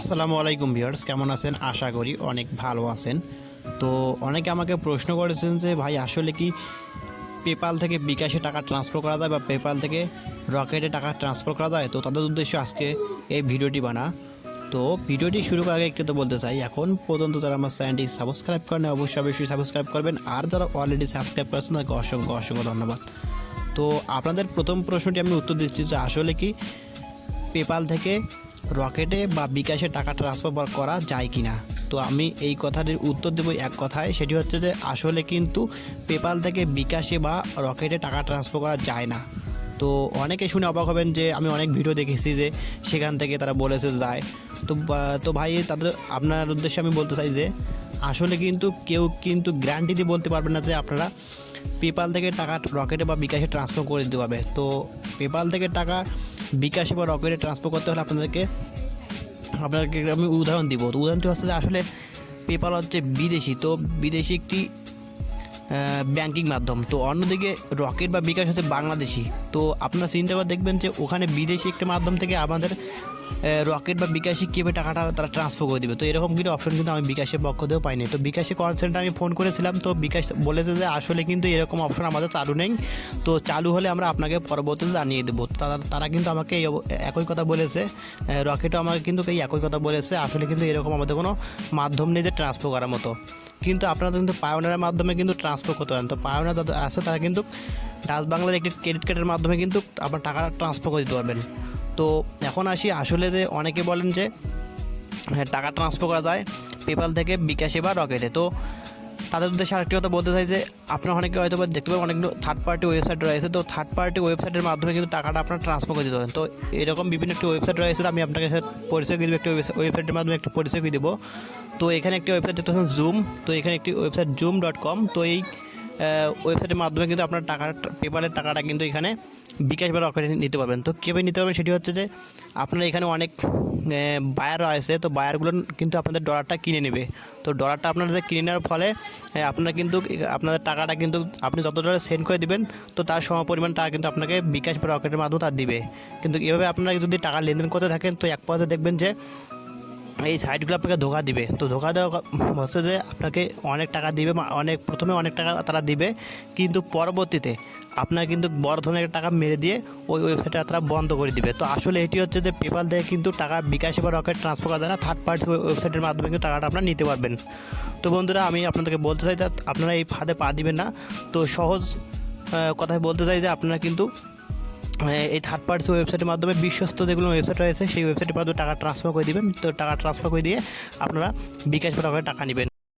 আসসালামু আলাইকুম ভিউয়ার্স, কেমন আছেন? আশা করি অনেক ভালো আছেন। তো অনেকে আমাকে প্রশ্ন করেছেন যে, ভাই, আসলে কি পেপাল থেকে বিকাশে টাকা ট্রান্সফার করা যায় বা পেপাল থেকে রকেটে টাকা ট্রান্সফার করা যায়? তো তাদের উদ্দেশ্যে আজকে এই ভিডিওটি বানা। তো ভিডিওটি শুরু করার আগে একটু তো বলতে চাই, এখন পর্যন্ত যারা আমার চ্যানেলটি সাবস্ক্রাইব করেন অবশ্যই অবশ্যই সাবস্ক্রাইব করবেন। আর যারা অলরেডি সাবস্ক্রাইব করেছেন, তাদেরকে অসংখ্য অসংখ্য ধন্যবাদ। তো আপনাদের প্রথম প্রশ্নটি আমি উত্তর দিচ্ছি যে, আসলে কি পেপাল থেকে রকেটে বা বিকাশে টাকা ট্রান্সফার করা যায় কি না তো আমি এই কথাটির উত্তর দেবো এক কথায়, সেটি হচ্ছে যে আসলে কিন্তু পেপাল থেকে বিকাশে বা রকেটে টাকা ট্রান্সফার করা যায় না। তো অনেকে শুনে অবাক হবেন যে আমি অনেক ভিডিও দেখেছি যে সেখান থেকে তারা বলেছে যায়। তো তো ভাই, তাদের আপনার উদ্দেশ্যে আমি বলতে চাই যে আসলে কিন্তু কেউ কিন্তু গ্যারান্টি দিয়ে বলতে পারবেন না যে আপনারা পেপাল থেকে টাকা রকেটে বা বিকাশে ট্রান্সফার করে দিতে পারবে। তো পেপাল থেকে টাকা বিকাশে বা রকেটে ট্রান্সফার করতে হলে আপনাদেরকে আপনাদেরকে আমি উদাহরণ দিব। তো উদাহরণটি হচ্ছে যে আসলে পেপাল হচ্ছে বিদেশি, তো বিদেশি একটি ব্যাংকিং মাধ্যম। তো অন্যদিকে রকেট বা বিকাশ হচ্ছে বাংলাদেশি। তো আপনারা চিন্তা করে দেখবেন যে ওখানে বিদেশি একটা মাধ্যম থেকে আমাদের রকেট বা বিকাশে কীভাবে টাকাটা তারা ট্রান্সফার করে দেবে? তো এরকম কিন্তু অপশন কিন্তু আমি বিকাশের পক্ষ থেকেও পাইনি। তো বিকাশে কল সেন্টার আমি ফোন করেছিলাম, তো বিকাশ বলেছে যে আসলে কিন্তু এরকম অপশন আমাদের চালু নেই। তো চালু হলে আমরা আপনাকে পরবর্তীতে জানিয়ে দেবো। তারা তারা কিন্তু আমাকে এই একই কথা বলেছে। রকেটও আমাকে কিন্তু এই একই কথা বলেছে। আসলে কিন্তু এরকম আমাদের কোনো মাধ্যম নেই যে ট্রান্সফার করার মতো। কিন্তু আপনারা কিন্তু পায়োনারের মাধ্যমে কিন্তু ট্রান্সফার করতে পারেন। তো পায়োনার যাদের আছে তারা কিন্তু ডাচ বাংলার একটি ক্রেডিট কার্ডের মাধ্যমে কিন্তু আপনার টাকাটা ট্রান্সফার করে দিতে পারবেন। তো এখন আসি আসলে যে অনেকে বলেন যে হ্যাঁ টাকা ট্রান্সফার করা যায় পেপাল থেকে বিকাশে বা রকেটে তো তাদের উদ্দেশ্যে আরেকটি কথা বলতে চাই যে, আপনারা অনেকে হয়তো বা দেখতে পাবেন অনেকগুলো থার্ড পার্টি ওয়েবসাইট রয়েছে। তো থার্ড পার্টি ওয়েবসাইটের মাধ্যমে কিন্তু টাকাটা আপনার ট্রান্সফার করে দিতে পারেন। তো এরকম বিভিন্ন একটি ওয়েবসাইট রয়েছে আমি আপনাকে পরিচয় দেবো, একটি ওয়েবসাইটের মাধ্যমে একটা পরিচয় দিয়ে দেবো। তো এখানে একটি ওয়েবসাইট দেখতে পাচ্ছেন জুম তো এখানে একটি ওয়েবসাইট জুম ডট কম তো এই ওয়েবসাইটের মাধ্যমে কিন্তু আপনার টাকার পেপারের টাকাটা কিন্তু এখানে বিকাশ বা রকেটে নিতে পারবেন। তো কীভাবে নিতে পারবেন সেটি হচ্ছে যে, আপনার এখানে অনেক বায়ার আছে, তো বায়ারগুলো কিন্তু আপনাদের ডলারটা কিনে নেবে। তো ডলারটা আপনাদের কিনে নেওয়ার ফলে আপনারা কিন্তু, আপনাদের টাকাটা কিন্তু আপনি যত ডলার সেন্ড করে দিবেন, তো তার সম পরিমাণ টাকা কিন্তু আপনাকে বিকাশ বা রকেটের মাধ্যমে তার দিবে। কিন্তু এভাবে আপনারা যদি টাকা লেনদেন করতে থাকেন, তো এক পয়সা দেখবেন যে এই সাইটগুলো আপনাকে ধোকা দিবে। তো ধোকা দেওয়া হচ্ছে আপনাকে অনেক টাকা দিবে অনেক, প্রথমে অনেক টাকা তারা দিবে, কিন্তু পরবর্তীতে আপনার কিন্তু বড় ধরনের টাকা মেরে দিয়ে ওই ওয়েবসাইটটা তারা বন্ধ করে দিবে। তো আসলে এটি হচ্ছে যে পেপাল থেকে কিন্তু টাকা বিকাশে বা রকেট ট্রান্সফার করা যায় না থার্ড পার্টি ওয়েবসাইটের মাধ্যমে কিন্তু টাকাটা আপনারা নিতে পারবেন। তো বন্ধুরা, আমি আপনাদেরকে বলতে চাই আপনারা এই ফাঁদে পা দিবেন না। তো সহজ কথায় বলতে চাই যে আপনারা কিন্তু এই থার্ড পার্টি ওয়েবসাইটের মাধ্যমে বিশ্বস্ত যেগুলো ওয়েবসাইট রয়েছে, সেই ওয়েবসাইটের মাধ্যমে টাকা ট্রান্সফার করে দেবেন। তো টাকা ট্রান্সফার করে দিয়ে আপনারা বিকাশ বা টাকা নেবেন।